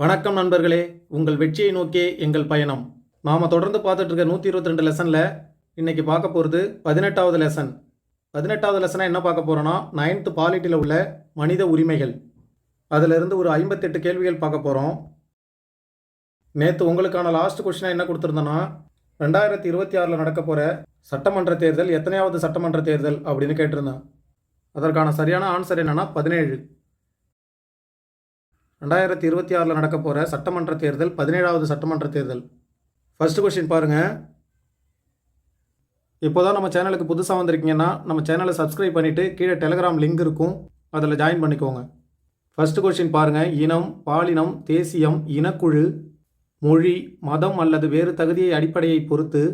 வணக்கம் நண்பர்களே. உங்கள் வெற்றியை நோக்கியே எங்கள் பயணம். நாம் தொடர்ந்து பார்த்துட்டு இருக்க நூற்றி இருபத்தி ரெண்டு லெசனில் இன்னைக்கு பார்க்க போகிறது பதினெட்டாவது லெசன் பதினெட்டாவது லெசனாக என்ன பார்க்க போகிறோன்னா நைன்த்து பாலிட்டியில் உள்ள மனித உரிமைகள். அதிலிருந்து ஒரு ஐம்பத்தெட்டு கேள்விகள் பார்க்க போகிறோம் நேற்று உங்களுக்கான லாஸ்ட் கொஸ்டினாக என்ன கொடுத்துருந்தோன்னா ரெண்டாயிரத்தி இருபத்தி ஆறில் நடக்க போகிற சட்டமன்ற தேர்தல் எத்தனையாவது சட்டமன்ற தேர்தல் அப்படின்னு கேட்டிருந்தேன். அதற்கான சரியான ஆன்சர் என்னென்னா பதினேழு. ரெண்டாயிரத்தி இருபத்தி ஆறில் நடக்க போகிற சட்டமன்ற தேர்தல் பதினேழாவது சட்டமன்ற தேர்தல். ஃபஸ்ட்டு கொஷின் பாருங்கள் இப்போ தான் நம்ம சேனலுக்கு புதுசாக வந்திருக்கீங்கன்னா நம்ம சேனலை சப்ஸ்கிரைப் பண்ணிவிட்டு கீழே டெலகிராம் லிங்க் இருக்கும். அதில் ஜாயின் பண்ணிக்கோங்க. ஃபஸ்ட்டு கொஷின் பாருங்கள் இனம் பாலினம் தேசியம் இனக்குழு மொழி மதம் அல்லது வேறு தகுதியை அடிப்படையை பொறுத்து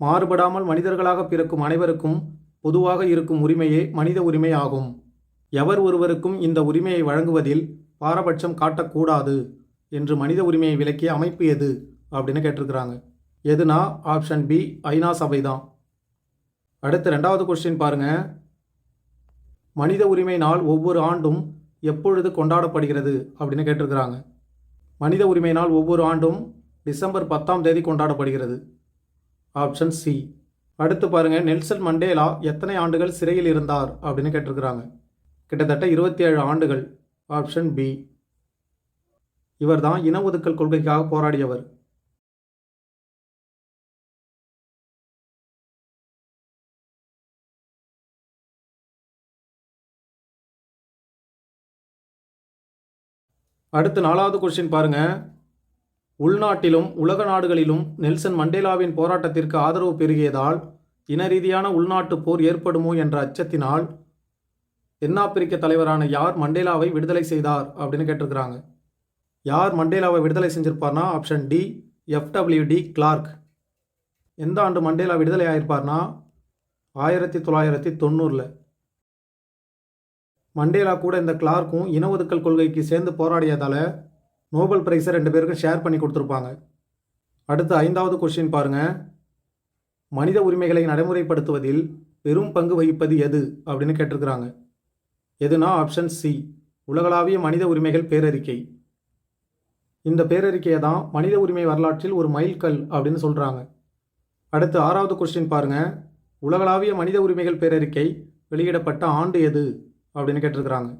மாறுபடாமல் மனிதர்களாக பிறக்கும் அனைவருக்கும் பொதுவாக இருக்கும் உரிமையே மனித உரிமை ஆகும். எவர் ஒருவருக்கும் இந்த உரிமையை வழங்குவதில் பாரபட்சம் காட்டக்கூடாது என்று மனித உரிமையை விளக்கிய அமைப்பு எது? அப்படின்னு கேட்டிருக்கிறாங்க. எதுனா ஆப்ஷன் பி ஐநா சபை தான் அடுத்து ரெண்டாவது கொஸ்டின் பாருங்க. மனித உரிமை நாள் ஒவ்வொரு ஆண்டும் எப்பொழுது கொண்டாடப்படுகிறது? அப்படின்னு கேட்டிருக்கிறாங்க. மனித உரிமை நாள் ஒவ்வொரு ஆண்டும் டிசம்பர் பத்தாம் தேதி கொண்டாடப்படுகிறது. ஆப்ஷன் சி அடுத்து பாருங்க நெல்சன் மண்டேலா எத்தனை ஆண்டுகள் சிறையில் இருந்தார்? அப்படின்னு கேட்டிருக்கிறாங்க. கிட்டத்தட்ட இருபத்தி ஏழு ஆண்டுகள். Option B. இவர்தான் இன ஒதுக்கல் கொள்கைக்காக போராடியவர். அடுத்து நாலாவது கொஸ்டின் பாருங்க. உள்நாட்டிலும் உலக நாடுகளிலும் நெல்சன் மண்டேலாவின் போராட்டத்திற்கு ஆதரவு பெருகியதால் இன ரீதியான உள்நாட்டு போர் ஏற்படுமோ என்ற அச்சத்தினால் தென்னாப்பிரிக்க தலைவரான யார் மண்டேலாவை விடுதலை செய்தார் அப்படின்னு கேட்டிருக்கிறாங்க. யார் மண்டேலாவை விடுதலை செஞ்சிருப்பார்னா option D F W de Klerk எந்த ஆண்டு மண்டேலா விடுதலை ஆயிருப்பார்னா ஆயிரத்தி தொள்ளாயிரத்தி தொண்ணூறில். மண்டேலா கூட இந்த கிளார்க்கும் இன ஒதுக்கல் கொள்கைக்கு சேர்ந்து போராடியதால் நோபல் பிரைஸை ரெண்டு பேருக்கும் ஷேர் பண்ணி கொடுத்துருப்பாங்க. அடுத்து ஐந்தாவது கொஸ்டின் பாருங்கள் மனித உரிமைகளை நடைமுறைப்படுத்துவதில் பெரும் பங்கு வகிப்பது எது அப்படின்னு கேட்டிருக்கிறாங்க. எதுனா ஆப்ஷன் சி உலகளாவிய மனித உரிமைகள் பேரறிக்கை. இந்த பேரறிக்கையை தான் மனித உரிமை வரலாற்றில் ஒரு மைல்கல் அப்படின்னு சொல்கிறாங்க அடுத்து ஆறாவது கொஸ்டின் பாருங்க. உலகளாவிய மனித உரிமைகள் பேரறிக்கை வெளியிடப்பட்ட ஆண்டு எது? அப்படின்னு கேட்டிருக்கிறாங்க.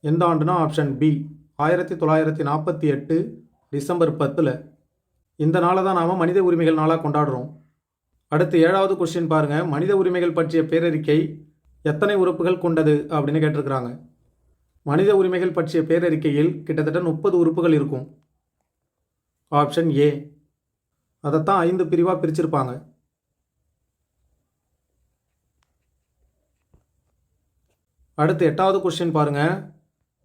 எந்த ஆண்டுனா ஆப்ஷன் பி ஆயிரத்தி தொள்ளாயிரத்தி நாற்பத்தி எட்டு டிசம்பர் பத்தில். இந்த நாளை தான் நாம் மனித உரிமைகள் நாளாக கொண்டாடுறோம். அடுத்து ஏழாவது கொஸ்டின் பாருங்கள் மனித உரிமைகள் பற்றிய பேரறிக்கை எத்தனை உறுப்புகள் கொண்டது அப்படின்னு கேட்டிருக்கிறாங்க. மனித உரிமைகள் பற்றிய பேரறிக்கையில் கிட்டத்தட்ட முப்பது உறுப்புகள் இருக்கும். Option A. அதைத்தான் ஐந்து பிரிவாக பிரிச்சிருப்பாங்க. அடுத்து எட்டாவது கொஸ்டின் பாருங்க.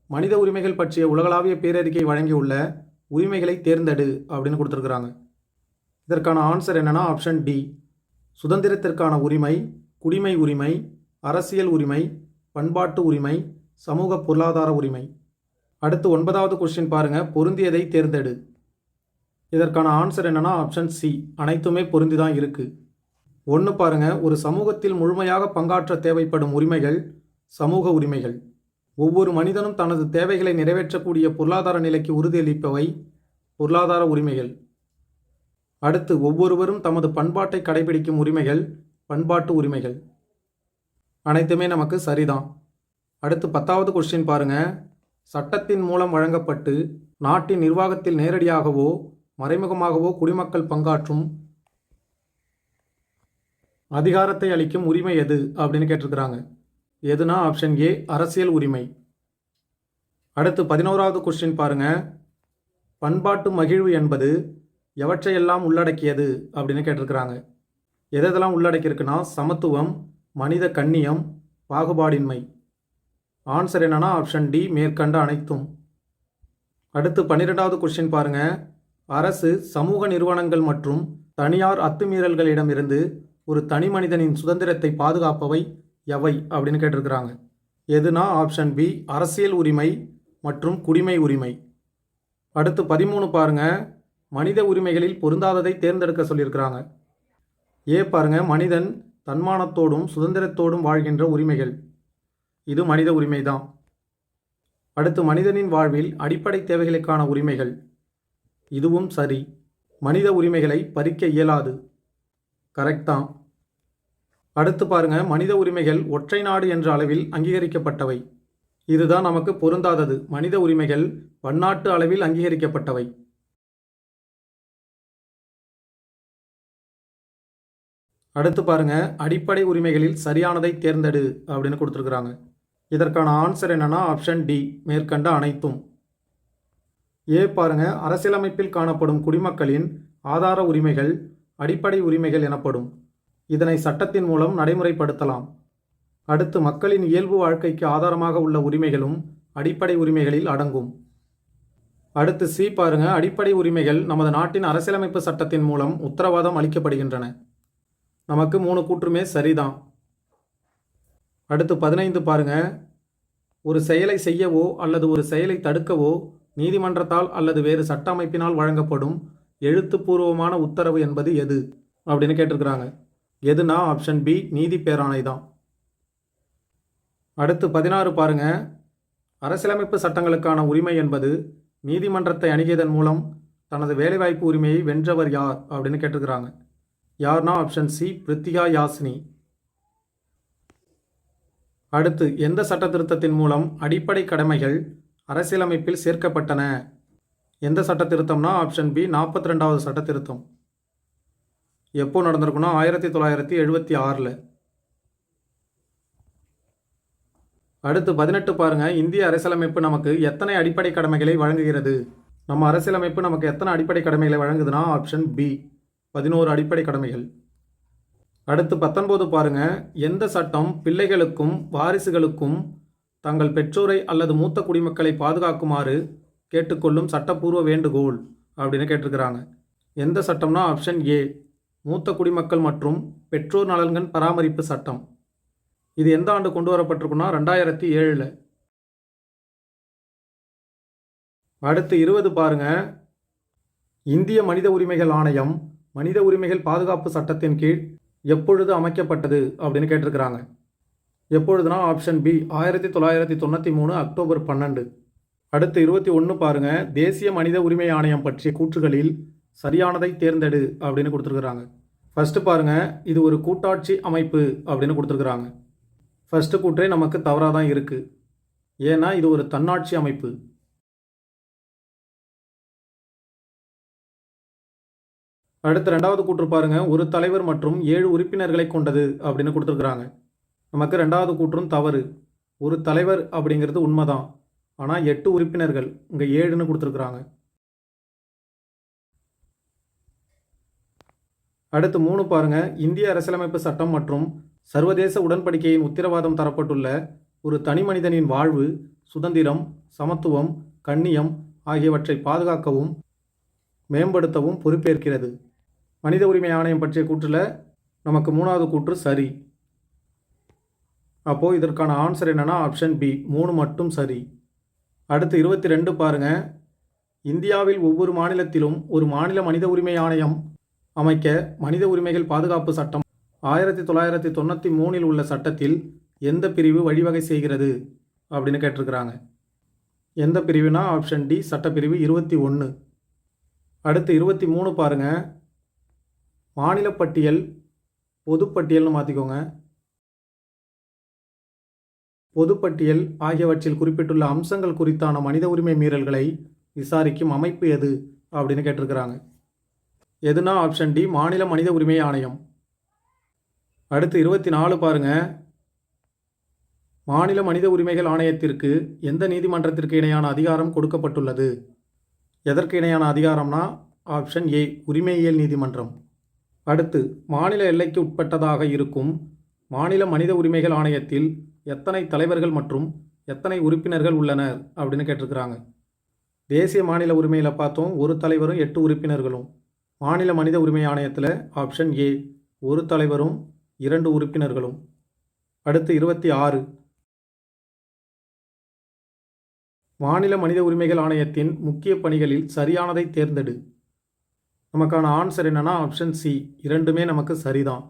மனித உரிமைகள் பற்றிய உலகளாவிய பேரறிக்கை வழங்கியுள்ள உரிமைகளை தேர்ந்தெடு அப்படின்னு கொடுத்துருக்குறாங்க. இதற்கான ஆன்சர் என்னென்னா ஆப்ஷன் டி சுதந்திரத்திற்கான உரிமை குடிமை உரிமை அரசியல் உரிமை பண்பாட்டு உரிமை சமூக பொருளாதார உரிமை. அடுத்து ஒன்பதாவது கொஸ்டின் பாருங்கள் பொருந்தியதை தேர்ந்தெடு. இதற்கான ஆன்சர் என்னென்னா ஆப்ஷன் சி அனைத்துமே பொருந்தி தான் இருக்குது ஒன்று பாருங்கள் ஒரு சமூகத்தில் முழுமையாக பங்காற்ற தேவைப்படும் உரிமைகள் சமூக உரிமைகள். ஒவ்வொரு மனிதனும் தனது தேவைகளை நிறைவேற்றக்கூடிய பொருளாதார நிலைக்கு உறுதியளிப்பவை பொருளாதார உரிமைகள். அடுத்து ஒவ்வொருவரும் தமது பண்பாட்டை கடைபிடிக்கும் உரிமைகள் பண்பாட்டு உரிமைகள். அனைத்துமே நமக்கு சரிதான். அடுத்து பத்தாவது கொஸ்டின் பாருங்க. சட்டத்தின் மூலம் வழங்கப்பட்டு நாட்டின் நிர்வாகத்தில் நேரடியாகவோ மறைமுகமாகவோ குடிமக்கள் பங்காற்றும் அதிகாரத்தை அளிக்கும் உரிமை எது? அப்படின்னு கேட்டிருக்கிறாங்க. எதுனா ஆப்ஷன் ஏ அரசியல் உரிமை. அடுத்து பதினோராவது கொஸ்டின் பாருங்க. பண்பாட்டு மகிழ்வு என்பது எவற்றையெல்லாம் உள்ளடக்கியது? அப்படின்னு கேட்டிருக்கிறாங்க. எதெல்லாம் உள்ளடக்கியிருக்குன்னா சமத்துவம் மனித கண்ணியம் பாகுபாடின்மை. ஆன்சர் என்னன்னா ஆப்ஷன் டி மேற்கண்ட அனைத்தும். அடுத்து பன்னிரெண்டாவது கொஸ்டின் பாருங்க. அரசு சமூக நிறுவனங்கள் மற்றும் தனியார் அத்துமீறல்களிடமிருந்து ஒரு தனி மனிதனின் சுதந்திரத்தை பாதுகாப்பவை எவை அப்படின்னு கேட்டிருக்கிறாங்க. எதுனா ஆப்ஷன் பி அரசியல் உரிமை மற்றும் குடிமை உரிமை. அடுத்து பதிமூணு பாருங்க. மனித உரிமைகளில் பொருந்தாததை தேர்ந்தெடுக்க சொல்லியிருக்கிறாங்க. ஏ பாருங்க மனிதன் தன்மானத்தோடும் சுதந்திரத்தோடும் வாழ்கின்ற உரிமைகள். இது மனித உரிமை தான் அடுத்து மனிதனின் வாழ்வில் அடிப்படை தேவைகளுக்கான உரிமைகள். இதுவும் சரி. மனித உரிமைகளை பறிக்க இயலாது. கரெக்டான் அடுத்து பாருங்க மனித உரிமைகள் ஒற்றை நாடு என்ற அளவில் அங்கீகரிக்கப்பட்டவை. இதுதான் நமக்கு பொருந்தாதது. மனித உரிமைகள் பன்னாட்டு அளவில் அங்கீகரிக்கப்பட்டவை. அடுத்து பாருங்க அடிப்படை உரிமைகளில் சரியானதை தேர்ந்தெடு அப்படின்னு கொடுத்துருக்குறாங்க. இதற்கான ஆன்சர் என்னென்னா ஆப்ஷன் டி மேற்கண்ட அனைத்தும். ஏ பாருங்க அரசியலமைப்பில் காணப்படும் குடிமக்களின் ஆதார உரிமைகள் அடிப்படை உரிமைகள் எனப்படும். இதனை சட்டத்தின் மூலம் நடைமுறைப்படுத்தலாம். அடுத்து மக்களின் இயல்பு வாழ்க்கைக்கு ஆதாரமாக உள்ள உரிமைகளும் அடிப்படை உரிமைகளில் அடங்கும். அடுத்து சி பாருங்க அடிப்படை உரிமைகள் நமது நாட்டின் அரசியலமைப்பு சட்டத்தின் மூலம் உத்தரவாதம் அளிக்கப்படுகின்றன. நமக்கு மூணு கூற்றுமே சரிதான். அடுத்து பதினைந்து பாருங்க. ஒரு செயலை செய்யவோ அல்லது ஒரு செயலை தடுக்கவோ நீதிமன்றத்தால் அல்லது வேறு சட்ட அமைப்பினால் வழங்கப்படும் எழுத்துப்பூர்வமான உத்தரவு என்பது எது? அப்படின்னு கேட்டிருக்கிறாங்க. எதுனா ஆப்ஷன் பி நீதி பேராணை தான். அடுத்து பதினாறு பாருங்க. அரசியலமைப்பு சட்டங்களுக்கான உரிமை என்பது நீதிமன்றத்தை அணுகியதன் மூலம் தனது வேலைவாய்ப்பு உரிமையை வென்றவர் யார்? அப்படின்னு கேட்டிருக்கிறாங்க. யார்னா ஆப்ஷன் சி பிரித்திகா யாஸ்னி அடுத்து எந்த சட்ட திருத்தத்தின் மூலம் அடிப்படை கடமைகள் அரசியலமைப்பில் சேர்க்கப்பட்டன? எந்த சட்ட திருத்தம்னா ஆப்ஷன் பி நாற்பத்தி ரெண்டாவது சட்ட திருத்தம் எப்போ நடந்திருக்குன்னா ஆயிரத்தி தொள்ளாயிரத்தி எழுபத்தி ஆறில். அடுத்து பதினெட்டு பாருங்கள் இந்திய அரசியலமைப்பு நமக்கு எத்தனை அடிப்படை கடமைகளை வழங்குகிறது? நம்ம அரசியலமைப்பு நமக்கு எத்தனை அடிப்படை கடமைகளை வழங்குதுன்னா ஆப்ஷன் பி பதினோரு அடிப்படை கடமைகள். அடுத்து பத்தொன்பது பாருங்க. எந்த சட்டம் பிள்ளைகளுக்கும் வாரிசுகளுக்கும் தங்கள் பெற்றோரை அல்லது மூத்த குடிமக்களை பாதுகாக்குமாறு கேட்டுக்கொள்ளும் சட்டப்பூர்வ வேண்டுகோள் அப்படின்னு கேட்டிருக்கிறாங்க. எந்த சட்டம்னா ஆப்ஷன் ஏ மூத்த குடிமக்கள் மற்றும் பெற்றோர் நலன்கள் பராமரிப்பு சட்டம். இது எந்த ஆண்டு கொண்டு வரப்பட்டிருக்குன்னா? ரெண்டாயிரத்தி ஏழில். அடுத்து இருபது பாருங்க. இந்திய மனித உரிமைகள் ஆணையம் மனித உரிமைகள் பாதுகாப்பு சட்டத்தின் கீழ் எப்பொழுது அமைக்கப்பட்டது அப்படின்னு கேட்டிருக்கிறாங்க. எப்பொழுதுனா ஆப்ஷன் பி ஆயிரத்தி தொள்ளாயிரத்தி தொண்ணூற்றி மூணு அக்டோபர் பன்னெண்டு. அடுத்து இருபத்தி ஒன்று பாருங்கள் தேசிய மனித உரிமை ஆணையம் பற்றிய கூற்றுகளில் சரியானதை தேர்ந்தெடு அப்படின்னு கொடுத்துருக்குறாங்க. ஃபஸ்ட்டு பாருங்கள் இது ஒரு கூட்டாட்சி அமைப்பு அப்படின்னு கொடுத்துருக்குறாங்க. ஃபஸ்ட்டு கூற்றே நமக்கு தவறாக தான் இருக்குது ஏன்னா இது ஒரு தன்னாட்சி அமைப்பு. அடுத்து ரெண்டாவது கூற்று பாருங்க. ஒரு தலைவர் மற்றும் ஏழு உறுப்பினர்களை கொண்டது அப்படின்னு கொடுத்துருக்குறாங்க. நமக்கு ரெண்டாவது கூற்றும் தவறு. ஒரு தலைவர் அப்படிங்கிறது உண்மைதான். ஆனால் எட்டு உறுப்பினர்கள் இங்கே ஏழுன்னு கொடுத்துருக்குறாங்க. அடுத்து மூணு பாருங்க. இந்திய அரசியலமைப்பு சட்டம் மற்றும் சர்வதேச உடன்படிக்கையின் உத்தரவாதம் தரப்பட்டுள்ள ஒரு தனி மனிதனின் வாழ்வு சுதந்திரம் சமத்துவம் கண்ணியம் ஆகியவற்றை பாதுகாக்கவும் மேம்படுத்தவும் பொறுப்பேற்கிறது. மனித உரிமை ஆணையம் பற்றிய கூற்றில் நமக்கு மூணாவது கூற்று சரி. அப்போது இதற்கான ஆன்சர் என்னென்னா ஆப்ஷன் பி மூணு மட்டும் சரி. அடுத்து இருபத்தி ரெண்டு பாருங்க. இந்தியாவில் ஒவ்வொரு மாநிலத்திலும் ஒரு மாநில மனித உரிமை ஆணையம் அமைக்க மனித உரிமைகள் பாதுகாப்பு சட்டம் ஆயிரத்தி தொள்ளாயிரத்தி தொண்ணூற்றி மூணில் உள்ள சட்டத்தில் எந்த பிரிவு வழிவகை செய்கிறது அப்படின்னு கேட்டிருக்கிறாங்க. எந்த பிரிவுனா ஆப்ஷன் டி சட்டப்பிரிவு இருபத்தி ஒன்று அடுத்து இருபத்தி மூணு பாருங்கள் மாநில பட்டியல் பொதுப்பட்டியல்னு மாற்றிக்கோங்க பொதுப்பட்டியல் ஆகியவற்றில் குறிப்பிட்டுள்ள அம்சங்கள் குறித்தான மனித உரிமை மீறல்களை விசாரிக்கும் அமைப்பு எது அப்படின்னு கேட்டிருக்கிறாங்க. எதுனா ஆப்ஷன் டி மாநில மனித உரிமை ஆணையம். அடுத்து இருபத்தி நாலு பாருங்க. மாநில மனித உரிமைகள் ஆணையத்திற்கு எந்த நீதிமன்றத்திற்கு இணையான அதிகாரம் கொடுக்கப்பட்டுள்ளது? எதற்கு இணையான அதிகாரம்னா ஆப்ஷன் ஏ உரிமையியல் நீதிமன்றம். அடுத்து மாநில எல்லைக்கு உட்பட்டதாக இருக்கும் மாநில மனித உரிமைகள் ஆணையத்தில் எத்தனை தலைவர்கள் மற்றும் எத்தனை உறுப்பினர்கள் உள்ளனர் அப்படின்னு கேட்டிருக்கிறாங்க. தேசிய மாநில உரிமையில் பார்த்தோம் ஒரு தலைவரும் எட்டு உறுப்பினர்களும். மாநில மனித உரிமை ஆணையத்தில் ஆப்ஷன் ஏ ஒரு தலைவரும் இரண்டு உறுப்பினர்களும். அடுத்து இருபத்தி ஆறு. மாநில மனித உரிமைகள் ஆணையத்தின் முக்கிய பணிகளில் சரியானதை தேர்ந்தெடு. நமக்கான ஆன்சர் என்னென்னா ஆப்ஷன் சி இரண்டுமே நமக்கு சரிதான்.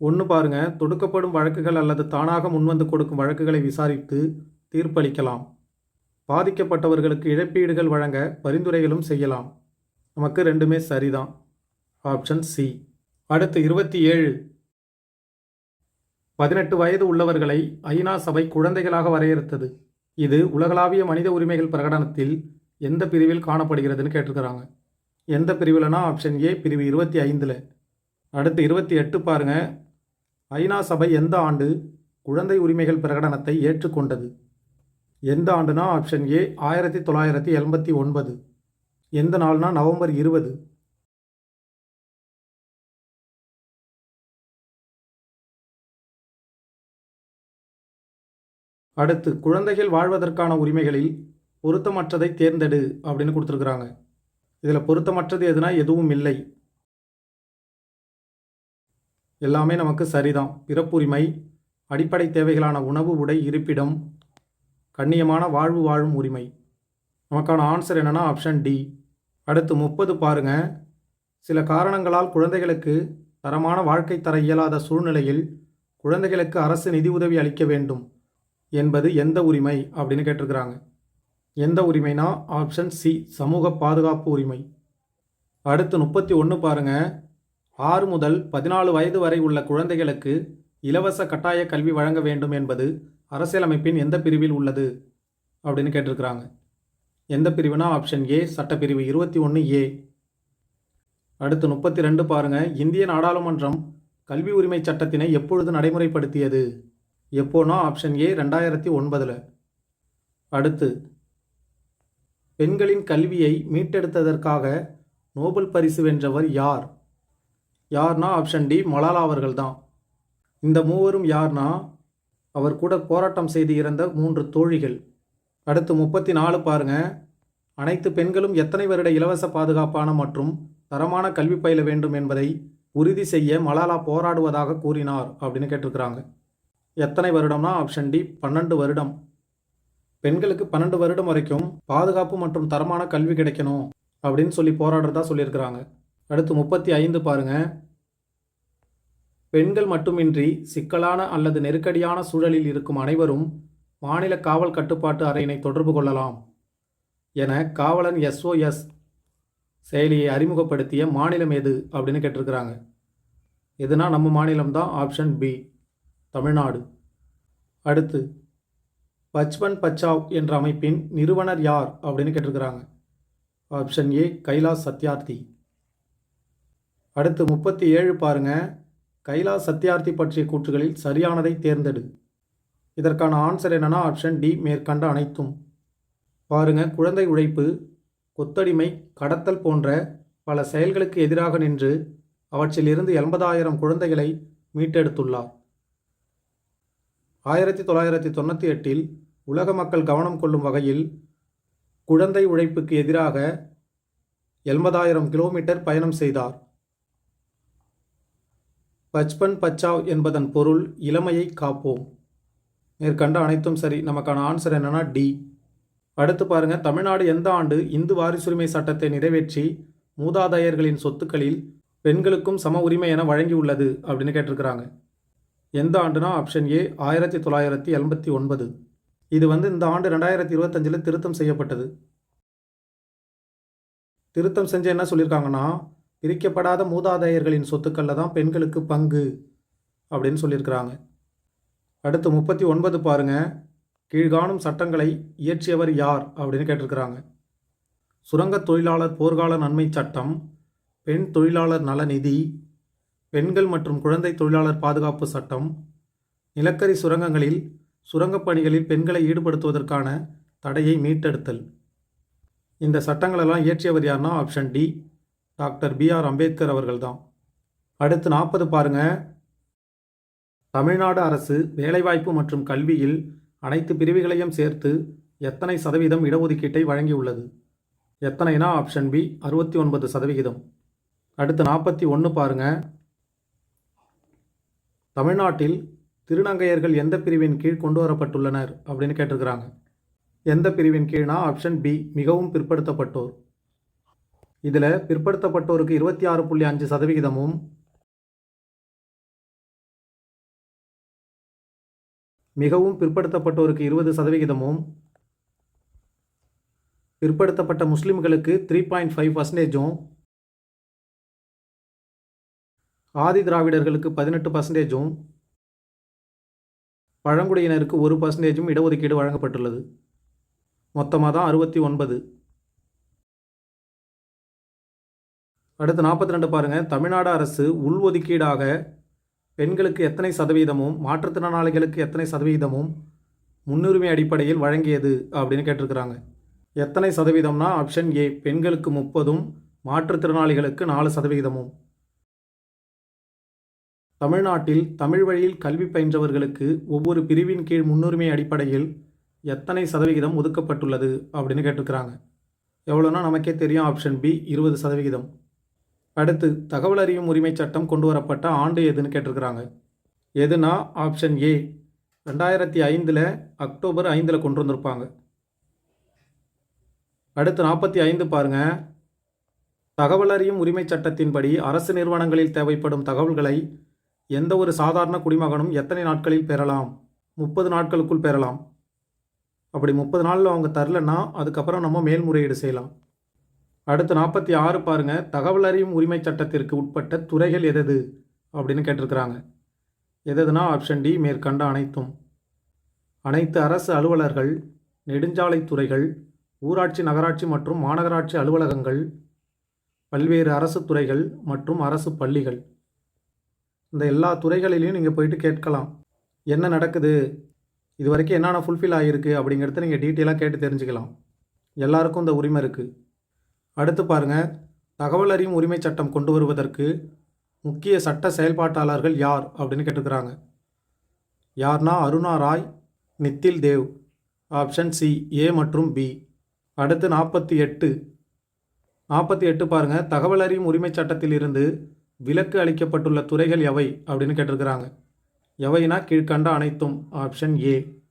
ஒன்று பாருங்க தொடுக்கப்படும் வழக்குகள் அல்லது தானாக முன்வந்து கொடுக்கும் வழக்குகளை விசாரித்து தீர்ப்பளிக்கலாம். பாதிக்கப்பட்டவர்களுக்கு இழப்பீடுகள் வழங்க பரிந்துரைகளும் செய்யலாம். நமக்கு ரெண்டுமே சரிதான். ஆப்ஷன் சி அடுத்து இருபத்தி ஏழு. பதினெட்டு வயது உள்ளவர்களை ஐநா சபை குழந்தைகளாக வரையறுத்தது. இது உலகளாவிய மனித உரிமைகள் பிரகடனத்தில் எந்த பிரிவில் காணப்படுகிறதுன்னு கேட்டிருக்கிறாங்க. எந்த பிரிவில்னா ஆப்ஷன் ஏ பிரிவு இருபத்தி ஐந்தில். அடுத்து இருபத்தி எட்டு பாருங்க. ஐநா சபை எந்த ஆண்டு குழந்தை உரிமைகள் பிரகடனத்தை ஏற்றுக்கொண்டது? எந்த ஆண்டுனா ஆப்ஷன் ஏ ஆயிரத்தி தொள்ளாயிரத்தி எண்பத்தி ஒன்பது. எந்த நாள்னா நவம்பர் இருபது? அடுத்து குழந்தைகள் வாழ்வதற்கான உரிமைகளில் பொருத்தமற்றதை தேர்ந்தெடு அப்படின்னு கொடுத்துருக்குறாங்க. இதில் பொருத்தமற்றது எதுனா எதுவும் இல்லை. எல்லாமே நமக்கு சரிதான். பிறப்புரிமை அடிப்படை தேவைகளான உணவு உடை இருப்பிடம் கண்ணியமான வாழ்வு வாழும் உரிமை. நமக்கான ஆன்சர் என்னன்னா ஆப்ஷன் டி அடுத்து முப்பது பாருங்க. சில காரணங்களால் குழந்தைகளுக்கு தரமான வாழ்க்கை தர இயலாத சூழ்நிலையில் குழந்தைகளுக்கு அரசு நிதி உதவி அளிக்க வேண்டும் என்பது எந்த உரிமை அப்படின்னு கேட்டிருக்கிறாங்க. எந்த உரிமைனா ஆப்ஷன் சி சமூக பாதுகாப்பு உரிமை. அடுத்து முப்பத்தி ஒன்று பாருங்கள் ஆறு முதல் பதினாலு வயது வரை உள்ள குழந்தைகளுக்கு இலவச கட்டாய கல்வி வழங்க வேண்டும் என்பது அரசியலமைப்பின் எந்த பிரிவில் உள்ளது அப்படின்னு கேட்டிருக்கிறாங்க. எந்த பிரிவுனா ஆப்ஷன் ஏ சட்டப்பிரிவு இருபத்தி ஒன்று ஏ அடுத்து முப்பத்தி ரெண்டு பாருங்கள் இந்திய நாடாளுமன்றம் கல்வி உரிமை சட்டத்தினை எப்பொழுது நடைமுறைப்படுத்தியது? எப்போனா ஆப்ஷன் ஏ ரெண்டாயிரத்தி ஒன்பதில். அடுத்து பெண்களின் கல்வியை மீட்டெடுத்ததற்காக நோபல் பரிசு வென்றவர் யார்? யார்னா ஆப்ஷன் டி மலாலா அவர்கள் தான் இந்த மூவரும் யார்னா? அவர் கூட போராட்டம் செய்து இறந்த மூன்று தோழிகள். அடுத்து முப்பத்தி நாலு பாருங்க. அனைத்து பெண்களும் எத்தனை வருட இலவச பாதுகாப்பான மற்றும் தரமான கல்வி பயில வேண்டும் என்பதை உறுதி செய்ய மலாலா போராடுவதாக கூறினார் அப்படின்னு கேட்டிருக்கிறாங்க. எத்தனை வருடம்னா ஆப்ஷன் டி பன்னெண்டு வருடம். பெண்களுக்கு பன்னெண்டு வருடம் வரைக்கும் பாதுகாப்பு மற்றும் தரமான கல்வி கிடைக்கணும் அப்படின்னு சொல்லி போராடுறதா சொல்லியிருக்கிறாங்க. அடுத்து முப்பத்தி ஐந்து பாருங்க. பெண்கள் மட்டுமின்றி சிக்கலான அல்லது நெருக்கடியான சூழலில் இருக்கும் அனைவரும் மாநில காவல் கட்டுப்பாட்டு அறையினை தொடர்பு கொள்ளலாம் என காவலன் எஸ்ஓஎஸ் செயலியை அறிமுகப்படுத்திய மாநிலம் எது அப்படின்னு கேட்டிருக்கிறாங்க. எதுனா நம்ம மாநிலம் தான் ஆப்ஷன் பி தமிழ்நாடு. அடுத்து பச்பன் பச்சாவ் என்ற அமைப்பின் நிறுவனர் யார் அப்படின்னு கேட்டிருக்கிறாங்க. Option A Kailash Satyarthi. அடுத்து முப்பத்தி ஏழு பாருங்க. கைலாஸ் சத்யார்த்தி பற்றிய கூற்றுகளில் சரியானதை தேர்ந்தெடு. இதற்கான ஆன்சர் என்னென்னா ஆப்ஷன் டி மேற்கண்ட அனைத்தும். பாருங்க குழந்தை உழைப்பு கொத்தடிமை கடத்தல் போன்ற பல செயல்களுக்கு எதிராக நின்று அவற்றிலிருந்து எண்பதாயிரம் குழந்தைகளை மீட்டெடுத்துள்ளார். ஆயிரத்தி தொள்ளாயிரத்தி தொண்ணூற்றி எட்டில் உலக மக்கள் கவனம் கொள்ளும் வகையில் குழந்தை உழைப்புக்கு எதிராக எண்பதாயிரம் கிலோமீட்டர் பயணம் செய்தார். பச்பன் பச்சாவ் என்பதன் பொருள் இளமையை காப்போம். மேற்கண்ட அனைத்தும் சரி. நமக்கான ஆன்சர் என்னன்னா டி அடுத்து பாருங்க. தமிழ்நாடு எந்த ஆண்டு இந்து வாரிசுரிமை சட்டத்தை நிறைவேற்றி மூதாதையர்களின் சொத்துக்களில் பெண்களுக்கும் சம உரிமை என வழங்கியுள்ளது அப்படின்னு கேட்டிருக்கிறாங்க. எந்த ஆண்டுனா ஆப்ஷன் ஏ ஆயிரத்தி தொள்ளாயிரத்தி எண்பத்தி ஒன்பது. இது வந்து இந்த ஆண்டு ரெண்டாயிரத்தி இருபத்தஞ்சில் திருத்தம் செய்யப்பட்டது. திருத்தம் செஞ்சு என்ன சொல்லியிருக்காங்கன்னா பிரிக்கப்படாத மூதாதையர்களின் சொத்துக்களில் தான் பெண்களுக்கு பங்கு அப்படின்னு சொல்லியிருக்கிறாங்க அடுத்து முப்பத்தி ஒன்பது பாருங்க. கீழ்காணும் சட்டங்களை இயற்றியவர் யார் அப்படின்னு கேட்டிருக்கிறாங்க. சுரங்கத் தொழிலாளர் போர்க்கால நன்மை சட்டம் பெண் தொழிலாளர் நலநிதி பெண்கள் மற்றும் குழந்தை தொழிலாளர் பாதுகாப்பு சட்டம் நிலக்கரி சுரங்கங்களில் சுரங்கப் பணிகளில் பெண்களை ஈடுபடுத்துவதற்கான தடையை மீட்டெடுத்தல். இந்த சட்டங்களெல்லாம் இயற்றியவர் யார்னா option D doctor B R Ambedkar அவர்கள்தான். அடுத்து நாற்பது பாருங்க. தமிழ்நாடு அரசு வேலைவாய்ப்பு மற்றும் கல்வியில் அனைத்து பிரிவுகளையும் சேர்த்து எத்தனை சதவீதம் இடஒதுக்கீட்டை வழங்கியுள்ளது? எத்தனைனா ஆப்ஷன் பி அறுபத்தி ஒன்பது சதவிகிதம். அடுத்து நாற்பத்தி ஒன்று பாருங்க. தமிழ்நாட்டில் திருநங்கையர்கள் எந்த பிரிவின் கீழ் கொண்டு வரப்பட்டுள்ளனர் அப்படின்னு கேட்டிருக்கிறாங்க. எந்த பிரிவின் கீழ்னா ஆப்ஷன் பி மிகவும் பிற்படுத்தப்பட்டோர். இதில் பிற்படுத்தப்பட்டோருக்கு இருபத்தி ஆறு புள்ளி அஞ்சு சதவிகிதமும் மிகவும் பிற்படுத்தப்பட்டோருக்கு இருபது சதவிகிதமும் பிற்படுத்தப்பட்ட முஸ்லிம்களுக்கு த்ரீ பாயிண்ட் ஃபைவ் பர்சன்டேஜும் ஆதி திராவிடர்களுக்கு பதினெட்டு பர்சன்டேஜும் பழங்குடியினருக்கு ஒரு பர்சன்டேஜும் இடஒதுக்கீடு வழங்கப்பட்டுள்ளது. மொத்தமாக தான் அறுபத்தி ஒன்பது. அடுத்து நாற்பத்தி ரெண்டு பாருங்கள் தமிழ்நாடு அரசு உள்ஒதுக்கீடாக பெண்களுக்கு எத்தனை சதவீதமும் மாற்றுத்திறனாளிகளுக்கு எத்தனை சதவீதமும் முன்னுரிமை அடிப்படையில் வழங்கியது அப்படின்னு கேட்டிருக்கிறாங்க. எத்தனை சதவீதம்னா ஆப்ஷன் ஏ பெண்களுக்கு முப்பதும் மாற்றுத்திறனாளிகளுக்கு நாலு சதவீதமும். தமிழ்நாட்டில் தமிழ் வழியில் கல்வி பயின்றவர்களுக்கு ஒவ்வொரு பிரிவின் கீழ் முன்னுரிமை அடிப்படையில் எத்தனை சதவிகிதம் ஒதுக்கப்பட்டுள்ளது அப்படின்னு கேட்டிருக்கிறாங்க. எவ்வளோனா நமக்கே தெரியும் ஆப்ஷன் பி இருபது சதவிகிதம். அடுத்து தகவல் அறியும் உரிமை சட்டம் கொண்டு வரப்பட்ட ஆண்டு எதுன்னு கேட்டிருக்கிறாங்க. எதுனா ஆப்ஷன் ஏ ரெண்டாயிரத்தி ஐந்தில் அக்டோபர் ஐந்தில் கொண்டு வந்திருப்பாங்க. அடுத்து நாற்பத்தி ஐந்து பாருங்கள் தகவல் அறியும் உரிமை சட்டத்தின்படி அரசு நிறுவனங்களில் தேவைப்படும் தகவல்களை எந்த ஒரு சாதாரண குடிமகனும் எத்தனை நாட்களில் பெறலாம்? முப்பது நாட்களுக்குள் பெறலாம். அப்படி முப்பது நாளில் அவங்க தரலன்னா அதுக்கப்புறம் நம்ம மேல்முறையீடு செய்யலாம். அடுத்து நாற்பத்தி ஆறு பாருங்கள் தகவல் அறியும் உரிமை சட்டத்திற்கு உட்பட்ட துறைகள் எதது? அப்படின்னு கேட்டிருக்கிறாங்க. எததுனா ஆப்ஷன் டி மேற்கண்ட அனைத்தும். அனைத்து அரசு அலுவலர்கள் நெடுஞ்சாலை துறைகள் ஊராட்சி நகராட்சி மற்றும் மாநகராட்சி அலுவலகங்கள் பல்வேறு அரசு துறைகள் மற்றும் அரசு பள்ளிகள். இந்த எல்லா துறைகளிலையும் நீங்கள் போயிட்டு கேட்கலாம். என்ன நடக்குது? இது வரைக்கும் என்னென்ன ஃபுல்ஃபில் ஆகிருக்கு அப்படிங்கிறத நீங்கள் டீட்டெயிலாக கேட்டு தெரிஞ்சுக்கலாம். எல்லாருக்கும் இந்த உரிமை இருக்குது அடுத்து பாருங்கள் தகவல் அறியும் உரிமை சட்டம் கொண்டு வருவதற்கு முக்கிய சட்ட செயல்பாட்டாளர்கள் யார் அப்படின்னு கேட்டுக்கிறாங்க யார்னா Aruna Roy Nikhil Dey option C A மற்றும் பி. அடுத்து நாற்பத்தி எட்டு. நாற்பத்தி எட்டு பாருங்கள் தகவல் அறியும் உரிமை சட்டத்திலிருந்து விலக்கு அளிக்கப்பட்டுள்ள துறைகள் எவை அப்படின்னு கேட்டிருக்கிறாங்க. எவைனா கீழ்கண்ட அனைத்தும் ஆப்ஷன் ஏ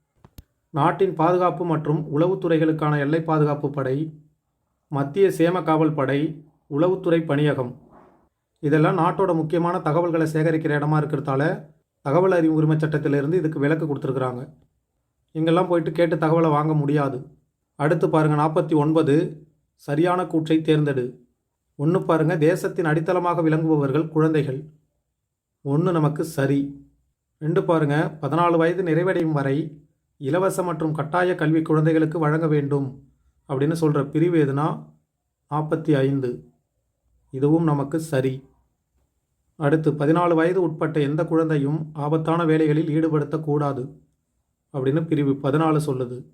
நாட்டின் பாதுகாப்பு மற்றும் உளவுத்துறைகளுக்கான எல்லை பாதுகாப்பு படை மத்திய சேம காவல் படை உளவுத்துறை பணியகம். இதெல்லாம் நாட்டோட முக்கியமான தகவல்களை சேகரிக்கிற இடமா இருக்கிறதால தகவல் அறிவு உரிமை சட்டத்திலிருந்து இதுக்கு விலக்கு கொடுத்துருக்குறாங்க. இங்கெல்லாம் போயிட்டு கேட்டு தகவலை வாங்க முடியாது. அடுத்து பாருங்கள் நாற்பத்தி ஒன்பது சரியான கூற்றை தேர்ந்தெடு. ஒன்று பாருங்கள் தேசத்தின் அடித்தளமாக விளங்குபவர்கள் குழந்தைகள். ஒன்று நமக்கு சரி. ரெண்டு பாருங்கள் பதினாலு வயது நிறைவடையும் வரை இலவச மற்றும் கட்டாய கல்வி குழந்தைகளுக்கு வழங்க வேண்டும் அப்படின்னு சொல்கிற பிரிவு எதுனா நாற்பத்தி ஐந்து. இதுவும் நமக்கு சரி. அடுத்து பதினாலு வயது உட்பட்ட எந்த குழந்தையும் ஆபத்தான வேலைகளில் ஈடுபடுத்தக்கூடாது அப்படின்னு பிரிவு பதினாலு சொல்லுது.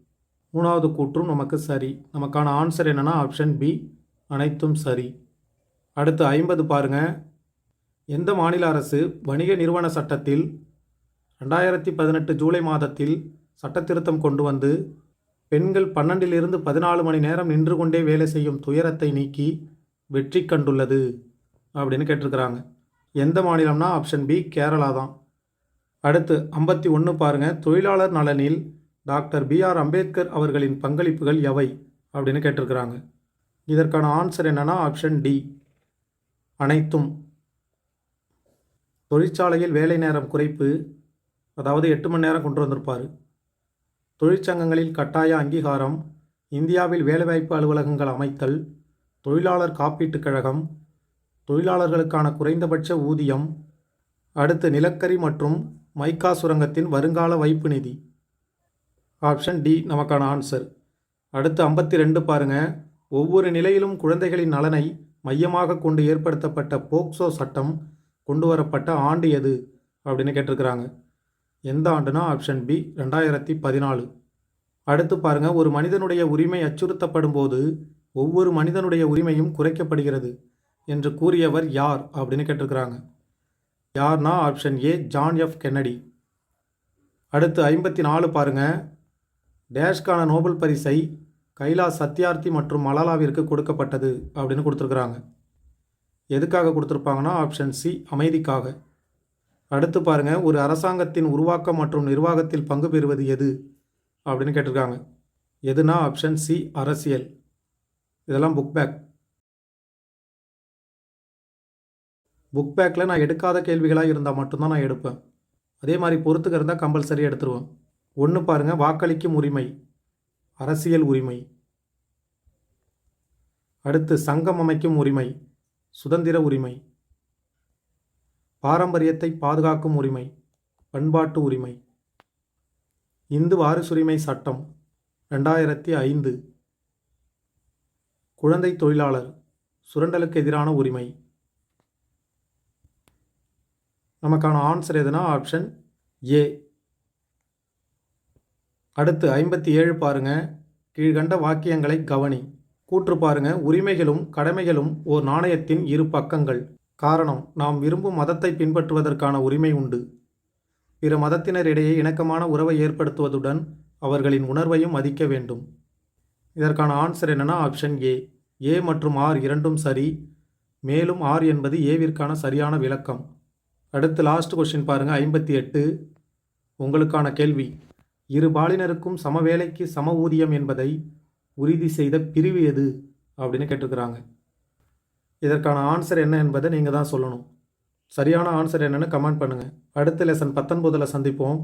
மூணாவது கூற்றும் நமக்கு சரி. நமக்கான ஆன்சர் என்னென்னா ஆப்ஷன் பி அனைத்தும் சரி. அடுத்து ஐம்பது பாருங்க. எந்த மாநில அரசு வணிக நிறுவன சட்டத்தில் ரெண்டாயிரத்தி பதினெட்டு ஜூலை மாதத்தில் சட்டத்திருத்தம் கொண்டு வந்து பெண்கள் பன்னெண்டிலிருந்து பதினாலு மணி நேரம் நின்று கொண்டே வேலை செய்யும் துயரத்தை நீக்கி வெற்றி கண்டுள்ளது அப்படின்னு கேட்டிருக்கிறாங்க. எந்த மாநிலம்னா ஆப்ஷன் பி கேரளா தான். அடுத்து ஐம்பத்தி ஒன்று பாருங்கள் தொழிலாளர் நலனில் டாக்டர் பி ஆர் அம்பேத்கர் அவர்களின் பங்களிப்புகள் எவை அப்படின்னு கேட்டிருக்கிறாங்க. இதற்கான ஆன்சர் என்னென்னா ஆப்ஷன் டி. அனைத்தும். தொழிற்சாலையில் வேலை நேரம் குறைப்பு அதாவது எட்டு மணி நேரம் கொண்டு வந்திருப்பார். தொழிற்சங்கங்களில் கட்டாய அங்கீகாரம் இந்தியாவில் வேலைவாய்ப்பு அலுவலகங்கள் அமைத்தல் தொழிலாளர் காப்பீட்டுக் கழகம் தொழிலாளர்களுக்கான குறைந்தபட்ச ஊதியம் அடுத்து நிலக்கரி மற்றும் மைக்கா சுரங்கத்தின் வருங்கால வைப்பு நிதி. ஆப்ஷன் டி நமக்கான ஆன்சர். அடுத்து ஐம்பத்தி ரெண்டு பாருங்கள் ஒவ்வொரு நிலையிலும் குழந்தைகளின் நலனை மையமாக கொண்டு ஏற்படுத்தப்பட்ட போக்சோ சட்டம் கொண்டு வரப்பட்ட ஆண்டு எது? அப்படின்னு கேட்டிருக்கிறாங்க. எந்த ஆண்டுனா ஆப்ஷன் பி ரெண்டாயிரத்தி பதினாலு. அடுத்து பாருங்கள் ஒரு மனிதனுடைய உரிமை அச்சுறுத்தப்படும் போது ஒவ்வொரு மனிதனுடைய உரிமையும் குறைக்கப்படுகிறது என்று கூறியவர் யார் அப்படின்னு கேட்டிருக்கிறாங்க. யார்னா option A John F Kennedy. அடுத்து ஐம்பத்தி நாலு பாருங்கள் டேஷ்கான நோபல் பரிசை கைலாஸ் சத்யார்த்தி மற்றும் மலாலாவிற்கு கொடுக்கப்பட்டது அப்படின்னு கொடுத்துருக்குறாங்க. எதுக்காக கொடுத்துருப்பாங்கன்னா ஆப்ஷன் சி அமைதிக்காக. அடுத்து பாருங்கள் ஒரு அரசாங்கத்தின் உருவாக்கம் மற்றும் நிர்வாகத்தில் பங்கு பெறுவது எது? அப்படின்னு கேட்டிருக்காங்க. எதுனா ஆப்ஷன் சி அரசியல். இதெல்லாம் புக் பேக் புக் பேக்கில் நான் எடுக்காத கேள்விகளாக இருந்தால் மட்டும்தான் நான் எடுப்பேன். அதே மாதிரி பொறுத்துக்க இருந்தால் கம்பல்சரி எடுத்துருவேன். ஒன்று பாருங்கள் வாக்களிக்கும் உரிமை. அரசியல் உரிமை. அடுத்து சங்கம் அமைக்கும் உரிமை சுதந்திர உரிமை. பாரம்பரியத்தை பாதுகாக்கும் உரிமை பண்பாட்டு உரிமை. இந்து வாரிசுரிமை சட்டம் ரெண்டாயிரத்தி ஐந்து. குழந்தை தொழிலாளர் சுரண்டலுக்கு எதிரான உரிமை. நமக்கான ஆன்சர் எதுனா ஆப்ஷன் ஏ அடுத்து ஐம்பத்தி ஏழு பாருங்க. கீழ்கண்ட வாக்கியங்களை கவனி. கூற்று பாருங்க. உரிமைகளும் கடமைகளும் ஓர் நாணயத்தின் இரு பக்கங்கள். காரணம் நாம் விரும்பும் மதத்தை பின்பற்றுவதற்கான உரிமை உண்டு. பிற மதத்தினரிடையே இணக்கமான உறவை ஏற்படுத்துவதுடன் அவர்களின் உணர்வையும் மதிக்க வேண்டும். இதற்கான ஆன்சர் என்னென்னா ஆப்ஷன் ஏ. ஏ மற்றும் ஆர் இரண்டும் சரி. மேலும் ஆர் என்பது ஏவிற்கான சரியான விளக்கம். அடுத்து லாஸ்ட் கொஷின் பாருங்கள் ஐம்பத்தி எட்டு உங்களுக்கான கேள்வி. இரு பாலினருக்கும் சம வேலைக்கு சம ஊதியம் என்பதை உறுதி செய்த பிரிவு எது? அப்படின்னு கேட்டிருக்கிறாங்க. இதற்கான ஆன்சர் என்ன என்பதை நீங்கள் தான் சொல்லணும். சரியான ஆன்சர் என்னன்னு கமெண்ட் பண்ணுங்கள் அடுத்த லெசன் பத்தொன்பதில் சந்திப்போம்.